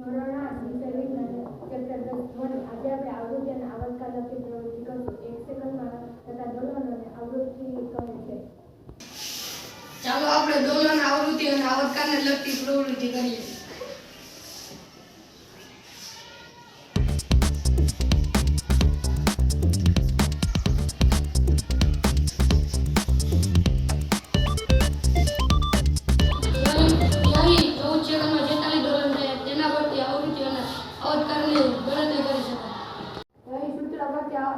ધોરણ વિષય વિજ્ઞાન ચેપ્ટર દસ વન આજે આપણે આવૃત્તિ અને આવર્તકાળ લગતી પ્રવૃત્તિ કરશું. એક સેકન્ડમાં થતા દોલનોને આવૃત્તિ કહે છે. ચાલો આપણે દોલન, આવૃત્તિ અને આવર્તકાળને લગતી પ્રવૃત્તિ કરીએ. આ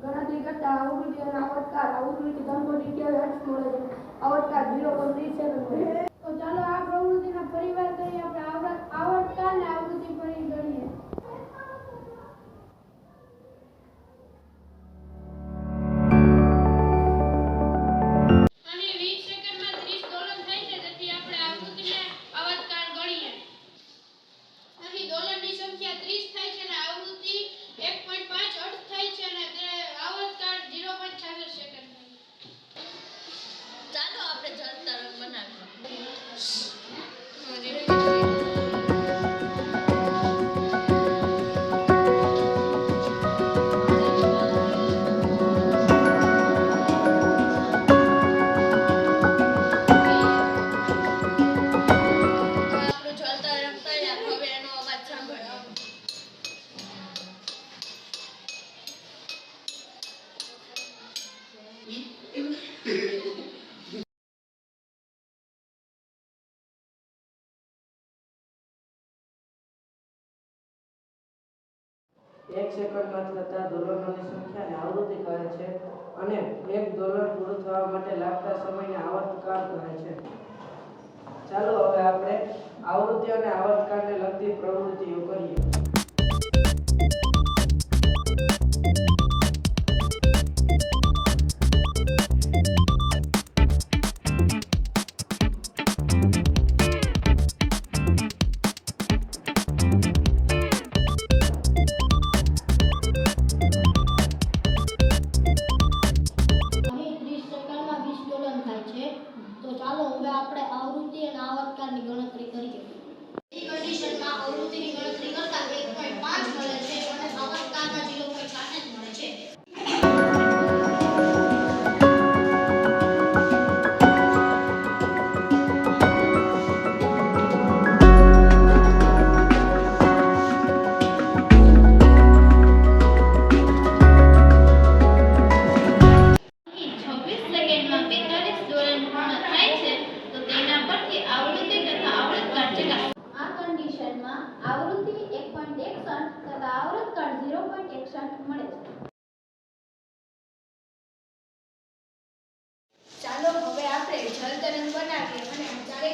ગણતરી કરતા આવૃત્તિ અને આવર્તકાળ આવૃત્તિ ત્રણસો સિત્યાવીસ હર્ટ્ઝ મળે છે. આવર્તકાળ ઝીરો પોઈન્ટ ત્રીસ તો ચાલો આ એક સેકન્ડમાં થતા દોલનોની સંખ્યાને આવૃત્તિ કહે છે અને એક દોલન પૂરું થવા માટે લાગતા સમયને આવર્તકાળ કહે છે. ચાલો હવે આપણે આવૃત્તિ અને આવર્તકાળને લગતી પ્રવૃત્તિઓ કરીએ. ચાલો હવે આપણે આવૃત્તિ અને આવર્તકાળની ગણતરી કરીએ. માં આવૃત્તિ 1.61 તથા આવર્ત કણ 0.61 મળે છે. ચાલો હવે આપણે જળ તરંગ બનાવીએ અને ચાલે